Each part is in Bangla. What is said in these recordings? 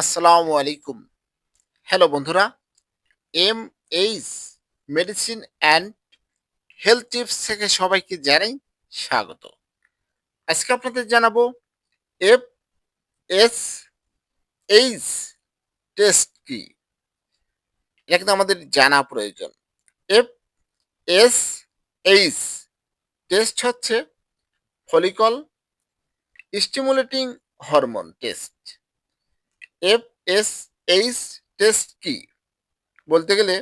আসসালামু আলাইকুম। হ্যালো বন্ধুরা। M H medicine and health tips থেকে সবাইকে জানাই স্বাগত। আজকে আপনাদের জানাব এফ এস এইচ টেস্ট কি? এটা কিন্তু আমাদের জানা প্রয়োজন। এফ এস এইচ টেস্ট হচ্ছে follicle stimulating hormone test F S H test কি? বলতে গেলে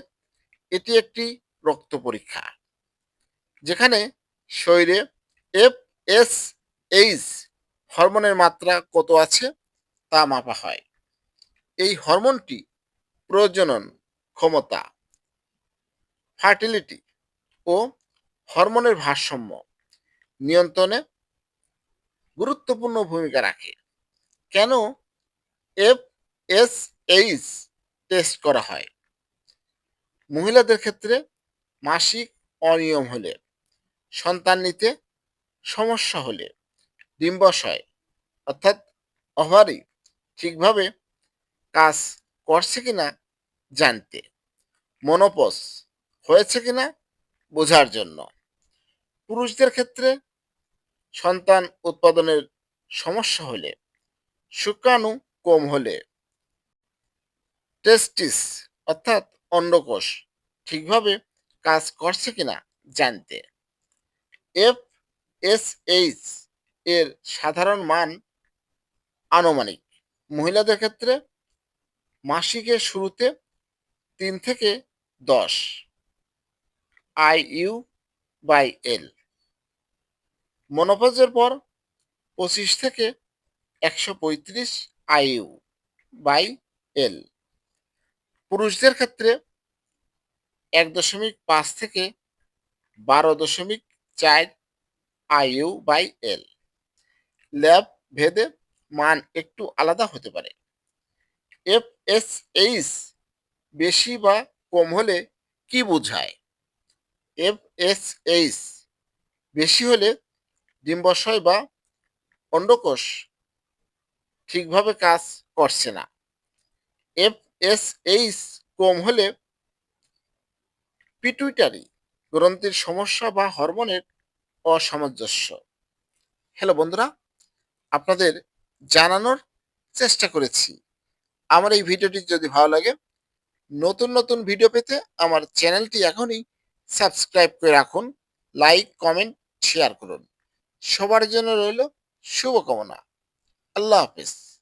এটি একটি রক্ত পরীক্ষা, যেখানে শরীরে এফ এস এইচ হরমোনের মাত্রা কত আছে তা মাপা হয়। এই হরমোনটি প্রজনন ক্ষমতা, ফার্টিলিটি ও হরমোনের ভারসাম্য নিয়ন্ত্রণে গুরুত্বপূর্ণ ভূমিকা রাখে। কেন এফ এস এইচ টেস্ট করা হয়। মহিলাদের ক্ষেত্রে মাসিক অনিয়ম হলে, সন্তান নিতে সমস্যা হলে ডিম্বাশয় অর্থাৎ ওভারি ঠিকভাবে কাজ করছে কিনা জানতে মনোপস হয়েছে কিনা বোঝার জন্য। পুরুষদের ক্ষেত্রে সন্তান উৎপাদনের সমস্যা হলে, শুক্রাণু কম হলে টেস্টিস অর্থাৎ অন্ডকোষ, ঠিকভাবে কাজ করছে কিনা জানতে। এফ এস এইচ এর সাধারণ মান আনুমানিক। মহিলাদের ক্ষেত্রে মাসিকের শুরুতে তিন থেকে দশ। আই ইউ বাই এল মনোপজের পর পঁচিশ থেকে একশো পঁয়ত্রিশ আইইউ বাই এল। পুরুষদের ক্ষেত্রে এক দশমিক পাঁচ থেকে বারো দশমিক চার আইইউ বাই এল। ল্যাব ভেদে মান একটু আলাদা হতে পারে। এফ এস এইচ বেশি বা কম হলে কি বোঝায়? এফ এস এইচ বেশি হলে ডিম্বাশয় বা অন্ডকোষ ঠিকভাবে কাজ করছে না। এফ এস এইচ কম হলে পিটুইটারি গ্রন্থির সমস্যা বা হরমোনের অসামঞ্জস্য। হ্যালো বন্ধুরা, আপনাদের জানানোর চেষ্টা করেছি। আমার এই ভিডিওটি যদি ভালো লাগে, নতুন নতুন ভিডিও পেতে আমার চ্যানেলটি এখনই সাবস্ক্রাইব করে রাখুন, লাইক, কমেন্ট, শেয়ার করুন। সবার জন্য রইল শুভকামনা। আল্লাহ হাফিজ।